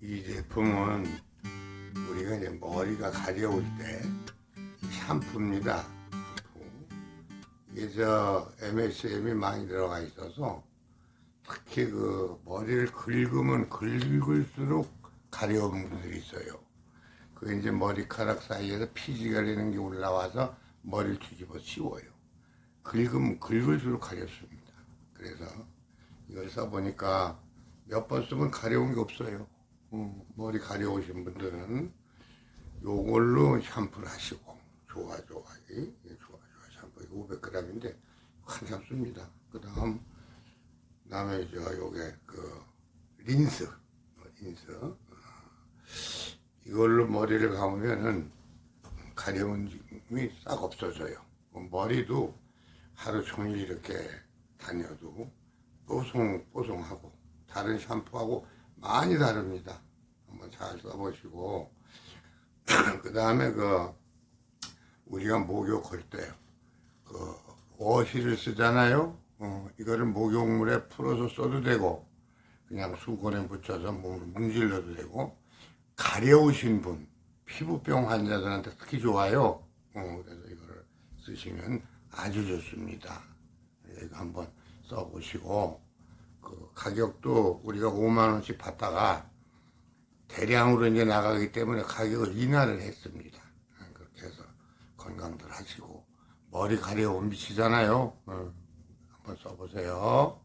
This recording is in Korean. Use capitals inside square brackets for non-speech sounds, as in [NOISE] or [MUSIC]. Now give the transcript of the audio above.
이 제품은 우리가 이제 머리가 가려울 때 샴푸입니다. 샴푸. 이게 저 MSM이 많이 들어가 있어서 특히 그 머리를 긁으면 긁을수록 가려운 분들이 있어요. 그 이제 머리카락 사이에서 피지가 되는 게 올라와서 머리를 뒤집어 씌워요. 긁으면 긁을수록 가렵습니다. 그래서 이걸 써보니까 몇 번 쓰면 가려운 게 없어요. 음, 머리 가려우신 분들은 요걸로 샴푸를 하시고 좋아 좋아 이 예, 좋아 좋아 샴푸 이거 500g인데 한참 씁니다. 그 다음 그다음에 저 요게 그 린스 어, 린스 어, 이걸로 머리를 감으면은 가려움이 싹 없어져요. 뭐 머리도 하루 종일 이렇게 다녀도 뽀송뽀송하고 다른 샴푸하고 많이 다릅니다. 한번 잘 써보시고 [CLEARS THROAT] 그 다음에 그 우리가 목욕할 때그 워시를 쓰잖아요. 어, 이거를 목욕물에 풀어서 써도 되고 그냥 수건에 묻혀서 몸을 문질러도 되고 가려우신 분 피부병 환자들한테 특히 좋아요. 어, 그래서 이거를 쓰시면 아주 좋습니다. 이거 한번 써보시고 그 가격도 우리가 5만 원씩 받다가 대량으로 이제 나가기 때문에 가격을 인하를 했습니다. 어, 그렇게 해서 건강들 하시고 머리 가려움 미치잖아요. 어, 한번 써보세요.